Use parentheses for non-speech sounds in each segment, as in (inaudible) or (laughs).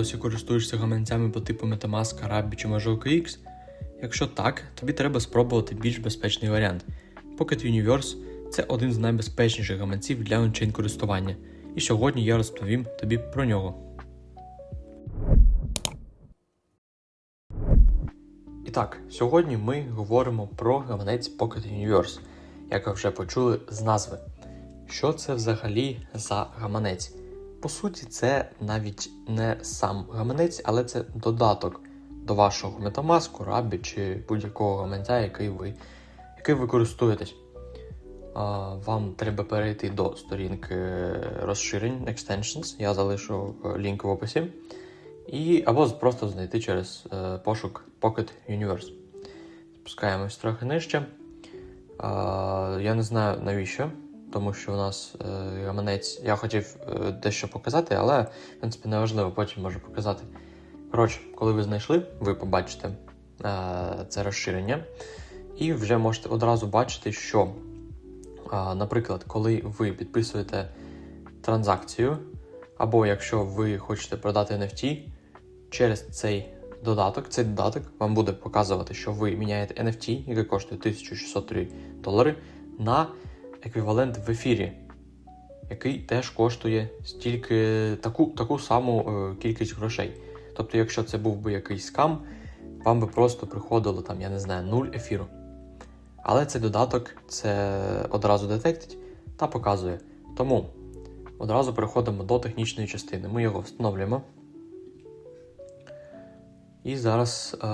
досі користуєшся гаманцями по типу Metamask, Arabi чи може OKX? Якщо так, тобі треба спробувати більш безпечний варіант. Pocket Universe це один з найбезпечніших гаманців для ончейн користування, і сьогодні я розповім тобі про нього. І так, сьогодні ми говоримо про гаманець Pocket Universe, як ви вже почули з назви. Що це взагалі за гаманець? По суті, це навіть не сам гаманець, але це додаток до вашого Metamask, Rabi чи будь-якого гаманця, який ви, який ви користуєтесь. Вам треба перейти до сторінки розширень Extensions. Я залишу е, лінк в описі. І, або просто знайти через е, пошук Pocket Universe. Спускаємось трохи нижче. Я не знаю навіщо, тому що у нас е, гаманець. Я хотів е, дещо показати, але в принципі не важливо, потім можу показати. Коротше, коли ви знайшли, ви побачите е, це розширення, і вже можете одразу бачити, що, е, наприклад, коли ви підписуєте транзакцію, або якщо ви хочете продати NFT, через цей додаток, цей додаток вам буде показувати, що ви міняєте NFT, який коштує 1603 долари, на еквівалент в ефірі, який теж коштує стільки таку, таку саму е, кількість грошей. Тобто, якщо це був би якийсь скам, вам би просто приходило там, я не знаю, 0 ефіру. Але цей додаток це одразу детектить та показує. Тому одразу переходимо до технічної частини. Ми його встановлюємо. І зараз е,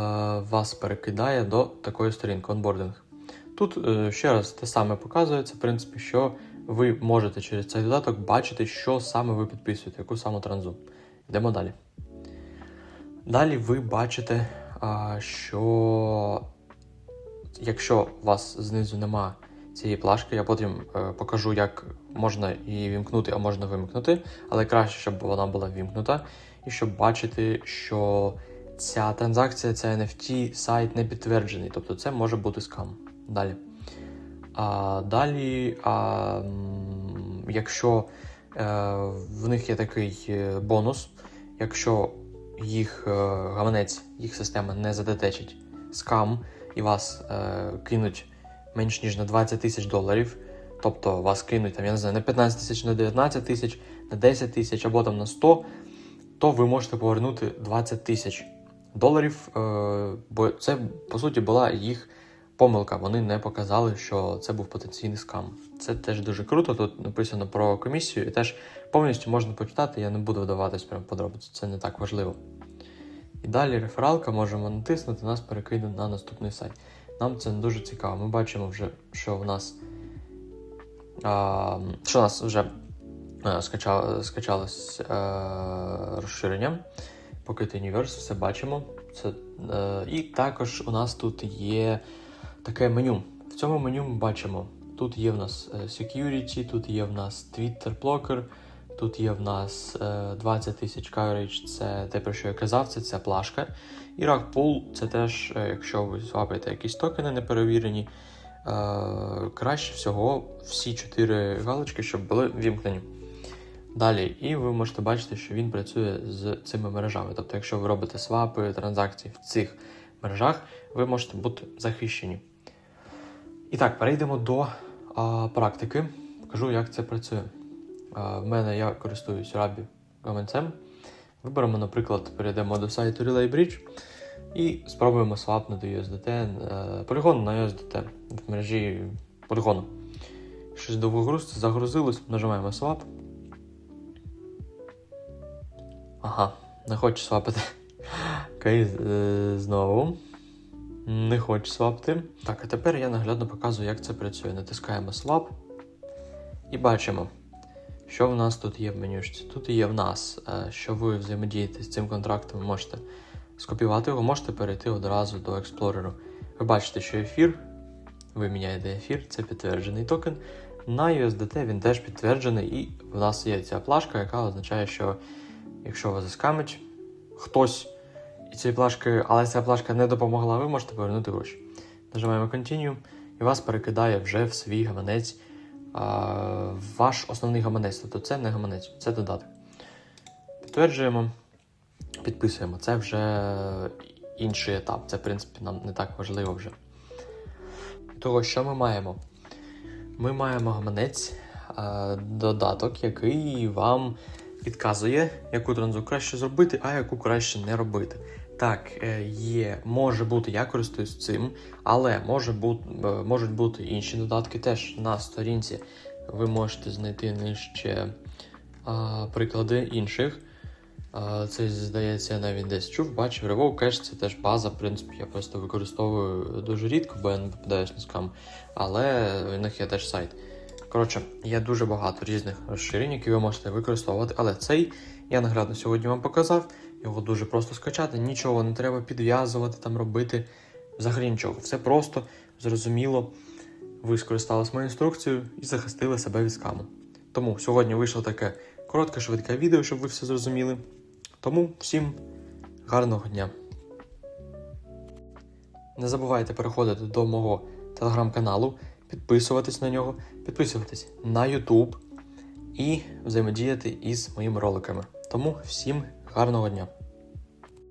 вас перекидає до такої сторінки онбординг. Тут е, ще раз те саме показується, в принципі, що ви можете через цей додаток бачити, що саме ви підписуєте, яку саму транзу. Йдемо далі. Далі ви бачите, що якщо у вас знизу нема цієї плашки, я потім е, покажу, як можна її вімкнути, а можна вимкнути, але краще, щоб вона була вімкнута, і щоб бачити, що ця транзакція, ця NFT сайт не підтверджений, тобто це може бути скам. Далі. А, Далі, а, якщо е, в них є такий е, бонус, якщо їх е, гаманець, їх система не задетечить скам і вас е, кинуть менш ніж на 20 тисяч доларів, тобто вас кинуть там, я не знаю, на 15 тисяч, на 19 тисяч, на 10 тисяч або там на 100, то ви можете повернути 20 тисяч доларів, е, бо це по суті була їх помилка. Вони не показали, що це був потенційний скам. Це теж дуже круто. Тут написано про комісію, і теж повністю можна почитати. Я не буду вдаватись прямо подробиці, це не так важливо. І далі рефералка можемо натиснути, нас перекине на наступний сайт. Нам це не дуже цікаво. Ми бачимо вже, що в нас а, що у нас вже а, скачало, скачалось а, розширення. Pocket Universe, все бачимо. Це, е, і також у нас тут є таке меню. В цьому меню ми бачимо: тут є в нас е, security, тут є в нас Twitter Blocker, тут є в нас е, 20 тисяч coverage, це те, про що я казав, це ця плашка. І Rug Pool це теж, е, якщо ви свапаєте якісь токени неперевірені, е, краще всього всі чотири галочки, щоб були вімкнені. Далі, і ви можете бачити, що він працює з цими мережами. Тобто, якщо ви робите свапи, транзакції в цих мережах, ви можете бути захищені. І так, перейдемо до а, практики. Покажу, як це працює. А, в мене я користуюсь Rabi гаманцем. Виберемо, наприклад, перейдемо до сайту RelayBridge і спробуємо свапнути USDT, е, полігон на USDT в мережі полігону. Щось довго загрузилось, нажимаємо swap. Ага, не хочу свапити. (laughs) Окей, е, знову. Не хочу свапти. Так, а тепер я наглядно показую, як це працює. Натискаємо Swap і бачимо, що в нас тут є в менюшці. Тут є в нас, е, що ви взаємодієте з цим контрактом, ви можете скопіювати його, можете перейти одразу до Explorer. Ви бачите, що ефір, ви міняєте ефір, це підтверджений токен. На USDT він теж підтверджений, і в нас є ця плашка, яка означає, що якщо вас заскамить хтось і цієї плашки, але ця плашка не допомогла, ви можете повернути гроші. Нажимаємо Continue, і вас перекидає вже в свій гаманець, а, ваш основний гаманець. Тобто це не гаманець, це додаток. Підтверджуємо. підписуємо. Це вже інший етап. Це, в принципі, нам не так важливо вже. Того, що ми маємо? Ми маємо гаманець, додаток, який вам підказує, яку транзу краще зробити, а яку краще не робити. Так, е, є, може бути, я користуюсь цим, але може бути, е, можуть бути інші додатки теж на сторінці. Ви можете знайти нижче а, приклади інших. А, Це, здається, я навіть десь чув, бачив. Revoke Cache це теж база, в принципі, я просто використовую дуже рідко, бо я не попадаюсь на скам, але у них є теж сайт. Коротше, є дуже багато різних розширень, які ви можете використовувати, але цей я наглядно сьогодні вам показав. Його дуже просто скачати, нічого не треба підв'язувати, там робити. Взагалі нічого. Все просто, зрозуміло. Ви скористалися моєю інструкцією і захистили себе від скаму. Тому сьогодні вийшло таке коротке, швидке відео, щоб ви все зрозуміли. Тому всім гарного дня. Не забувайте переходити до мого телеграм-каналу, підписуватись на нього, підписуватись на YouTube і взаємодіяти із моїми роликами. Тому всім гарного дня!